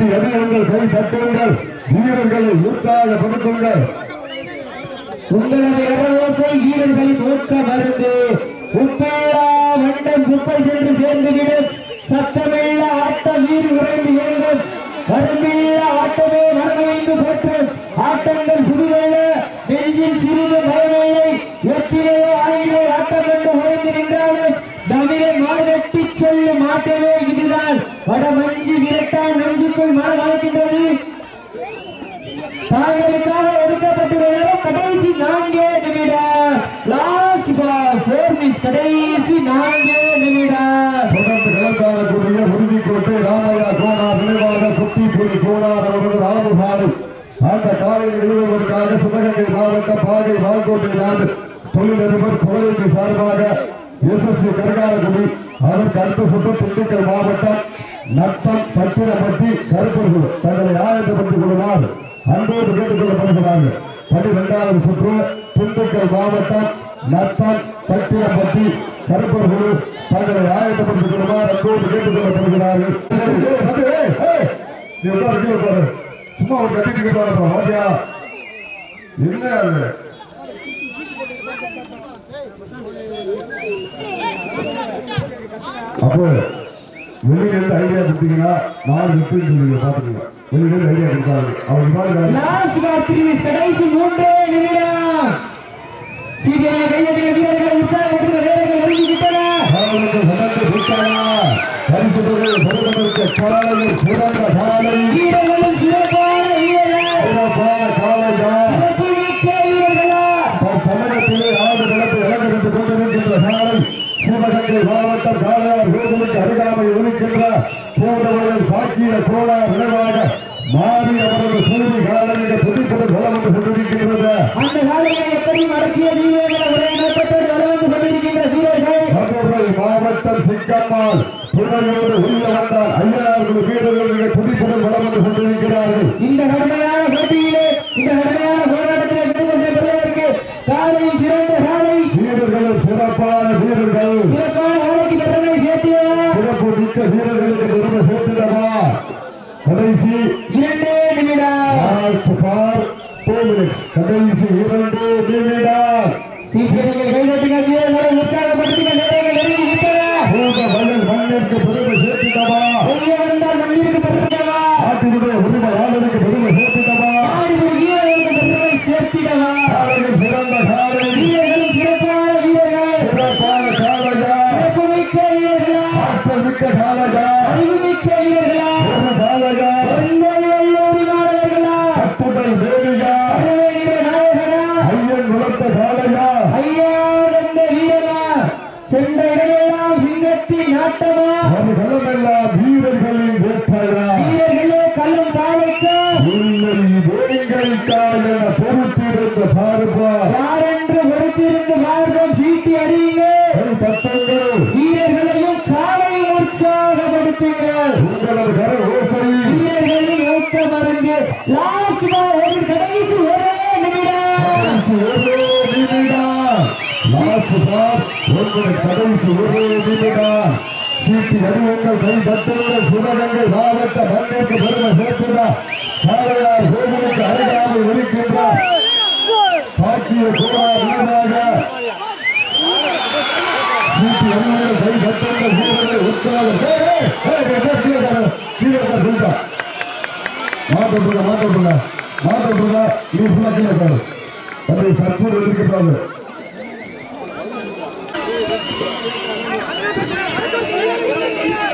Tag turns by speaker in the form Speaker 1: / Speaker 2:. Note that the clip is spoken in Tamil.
Speaker 1: சீட்டி அடியுங்கள் கை தட்டுங்கள். வீரர்களை உற்சாகப்படுத்துங்கள்.
Speaker 2: உங்களது இரவோசை வீரர்களின் ஊக்க மருந்து. உப்பேரா வண்டம் குப்பை சென்று சேர்ந்துவிடும். சத்தமில்ல ஆட்ட வீடு உறைந்து இயங்கும். வரும்பில்ல ஆட்டமே மனமைந்து போற்றும். ஆட்டங்கள் புதுவெல்ல நெஞ்சில் சிறிது பயமில்லை எத்திரையோ ஆங்கிலே ஆட்டம் கொண்டு உறைந்து நின்றாலும் தமிழை மாதட்டி சொல்லும் ஆட்டமே இதுதான். வட கடைசி நான்கே நிமிடம்.
Speaker 1: தொடர்ந்து கலந்தாடக்கூடிய உறுதிக்கோட்டை ராமையா கோனார் நினைவாக குட்டி புலி கோனார் அவரது ராமபாலு அந்த காலையில் நிறுவுவதற்காக சிவகங்கை மாவட்ட பாகை வால்கோட்டை நாடு தொழிலதிபர் புகழிற்கு சார்பாக எஸ்எஸ்சி கருகாலகுடி அதற்கு அடுத்த சுற்று திண்டுக்கல் மாவட்டம் நத்தம் பட்டினப்பட்டி கருப்பர்கள் தங்களை ஆயத்தப்பட்டுக் கொள்ளுமாறு அன்போடு கேட்டுக் கொள்ளப்படுகிறார்கள் பன்னிரெண்டாவது சுற்று திண்டுக்கல் மாவட்டம் நத்தம் பட்டினப்பட்டி கருப்பர்கள் தங்களை ஆயத்தப்படுத்திக் கொள்ளுமாறு அன்போடு கேட்டுக் நீ உட்காரு, கீழே உட்காரு. சும்மா ஒரு கட்டிட்டு பாருப்பா வாத்தியா. என்ன அது? அப்போ வெளியிலிருந்து ஐடியா கொடுத்தீங்கன்னா நாலு வெற்றி சொல்லுங்க பாத்துக்கங்க வெளியிலிருந்து ஐடியா கொடுத்தாங்க. அவங்க
Speaker 2: கடைசி மூன்று நிமிடம். சீக்கிரம் கையெழுத்து வீரர்களை நேரங்கள் நெருங்கி விட்டன
Speaker 1: காலைக்கு சதத்தை கொடுத்தாரா பரிசு தொகை பெறுவதற்கு காலையில் சிறந்த காலை
Speaker 2: வீரர்களும் சிறப்பான வீரர்கள்.
Speaker 1: சிறப்பான காலையா
Speaker 2: சிறப்பு மிக்க வீரர்களா?
Speaker 1: தன் சமயத்திலே ஆண்டு களத்தை இழந்திருந்து கொண்டிருக்கின்ற காலை சிவகங்கை மாவட்டம் காளையார் கோவிலுக்கு அருகாமையில் ஒலிக்கின்ற பூந்தவர்கள் பாக்கிய கோளார் விளைவாக மாறி அவரது சூரி காலையில துடிப்புடன் வளம் வந்து கொண்டிருக்கின்றது.
Speaker 2: அந்த Last for 4 minutes. Kadaisi, Hirante,
Speaker 1: Divida. களமெல்லாம் வீரர்களின் வேட்டையா
Speaker 2: வீரர்களே கள்ளம் காலைக்கா சீட்டி
Speaker 1: அடியுங்கள் கை தட்டுங்கள் சிவகங்கை மாவட்ட மண்ணிற்கு பெருமை சேர்த்துடா காளையார் கோவிலுக்கு அருகாமல் இருக்கின்றார் பாக்கிய கோடா வீரனாக சீட்டி அடியுங்கள் கை தட்டுங்கள் வீரர்களை உற்சாகம் கீழே சொல்லிட்டா. நீ கீழே பாரு அதை ありがとうございます。